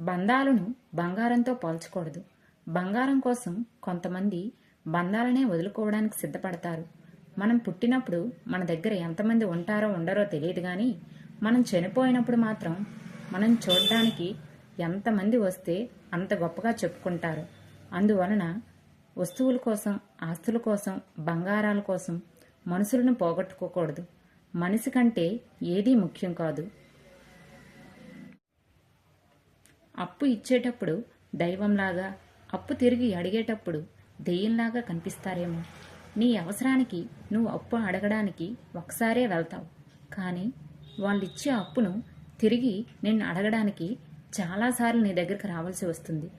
బంధాలను బంగారంతో పోల్చకూడదు. బంగారం కోసం కొంతమంది బంధాలనే వదులుకోవడానికి సిద్ధపడతారు. మనం పుట్టినప్పుడు మన దగ్గర ఎంతమంది ఉంటారో ఉండరో తెలియదు కానీ మనం చనిపోయినప్పుడు మాత్రం మనం చూడడానికి ఎంతమంది వస్తే అంత గొప్పగా చెప్పుకుంటారు. అందువలన వస్తువుల కోసం ఆస్తుల కోసం బంగారాల కోసం మనుషులను పోగొట్టుకోకూడదు. మనిషి కంటే ఏదీ ముఖ్యం కాదు. అప్పు ఇచ్చేటప్పుడు దైవంలాగా అప్పు తిరిగి అడిగేటప్పుడు దెయ్యంలాగా కనిపిస్తారేమో. నీ అవసరానికి నువ్వు అప్పు అడగడానికి ఒకసారే వెళ్తావు. కానీ వాళ్ళిచ్చే అప్పును తిరిగి నిన్ను అడగడానికి చాలాసార్లు నీ దగ్గరికి రావాల్సి వస్తుంది.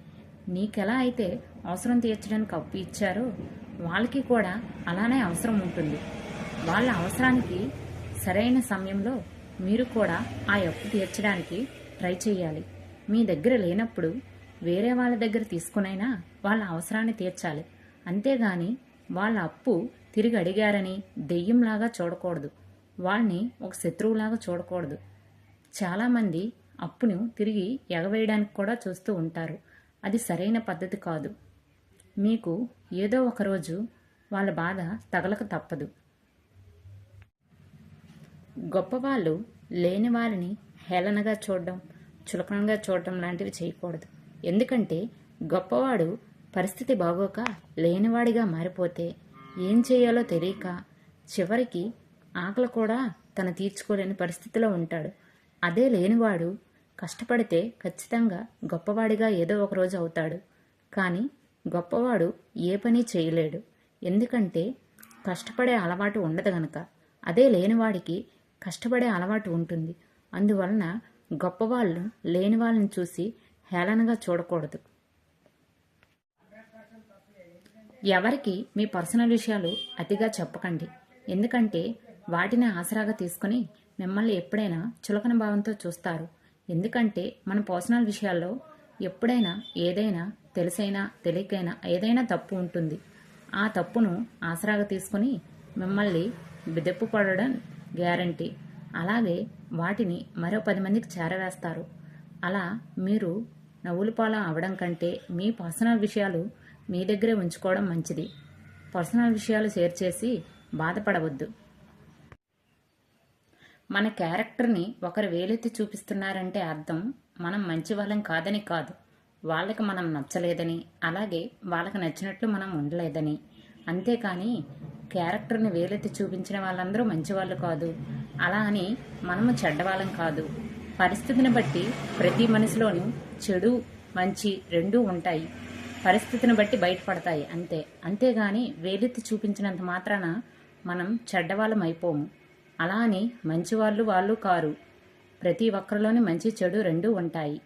నీకెలా అయితే అవసరం తీర్చడానికి అప్పు ఇచ్చారో వాళ్ళకి కూడా అలానే అవసరం ఉంటుంది. వాళ్ళ అవసరానికి సరైన సమయంలో మీరు కూడా ఆ అప్పు తీర్చడానికి ట్రై చేయాలి. మీ దగ్గర లేనప్పుడు వేరే వాళ్ళ దగ్గర తీసుకునైనా వాళ్ళ అవసరాన్ని తీర్చాలి. అంతేగాని వాళ్ళ అప్పు తిరిగి అడిగారని దెయ్యంలాగా చూడకూడదు. వాళ్ళని ఒక శత్రువులాగా చూడకూడదు. చాలామంది అప్పును తిరిగి ఎగవేయడానికి కూడా చూస్తూ ఉంటారు. అది సరైన పద్ధతి కాదు. మీకు ఏదో ఒకరోజు వాళ్ళ బాధ తగలక తప్పదు. గొప్పవాళ్ళు లేని వారిని హేళనగా చూడడం చులకనంగా చూడటం లాంటివి చేయకూడదు. ఎందుకంటే గొప్పవాడు పరిస్థితి బాగోక లేనివాడిగా మారిపోతే ఏం చేయాలో తెలియక చివరికి ఆకలి కూడా తను తీర్చుకోలేని పరిస్థితిలో ఉంటాడు. అదే లేనివాడు కష్టపడితే ఖచ్చితంగా గొప్పవాడిగా ఏదో ఒక రోజు అవుతాడు. కానీ గొప్పవాడు ఏ పని చేయలేడు. ఎందుకంటే కష్టపడే అలవాటు ఉండదు గనక. అదే లేనివాడికి కష్టపడే అలవాటు ఉంటుంది. అందువలన గొప్పవాళ్ళు లేని వాళ్ళని చూసి హేళనగా చూడకూడదు. ఎవరికి మీ పర్సనల్ విషయాలు అతిగా చెప్పకండి. ఎందుకంటే వాటిని ఆసరాగా తీసుకుని మిమ్మల్ని ఎప్పుడైనా చులకన భావంతో చూస్తారు. ఎందుకంటే మన పర్సనల్ విషయాల్లో ఎప్పుడైనా ఏదైనా తెలిసైనా తెలియకైనా ఏదైనా తప్పు ఉంటుంది. ఆ తప్పును ఆసరాగా తీసుకుని మిమ్మల్ని బెదెప్పు పడడం గ్యారంటీ. అలాగే వాటిని మరో పది మందికి చేరవేస్తారు. అలా మీరు నవ్వుల అవడం కంటే మీ పర్సనల్ విషయాలు మీ దగ్గరే ఉంచుకోవడం మంచిది. పర్సనల్ విషయాలు షేర్ చేసి బాధపడవద్దు. మన క్యారెక్టర్ని ఒకరు వేలెత్తి చూపిస్తున్నారంటే అర్థం మనం మంచి వాళ్ళం కాదని కాదు. వాళ్ళకి మనం నచ్చలేదని అలాగే వాళ్ళకి నచ్చినట్లు మనం ఉండలేదని. అంతేకాని క్యారెక్టర్ని వేలెత్తి చూపించిన వాళ్ళందరూ మంచివాళ్ళు కాదు. అలా అని మనము చెడ్డవాళ్ళం కాదు. పరిస్థితిని బట్టి ప్రతి మనిషిలోనూ చెడు మంచి రెండూ ఉంటాయి. పరిస్థితిని బట్టి బయటపడతాయి అంతే. అంతేగాని వేలెత్తి చూపించినంత మాత్రాన మనం చెడ్డవాళ్ళం అయిపోము. అలా అని మంచివాళ్ళు వాళ్ళు కారు. ప్రతి ఒక్కరిలోని మంచి చెడు రెండూ ఉంటాయి.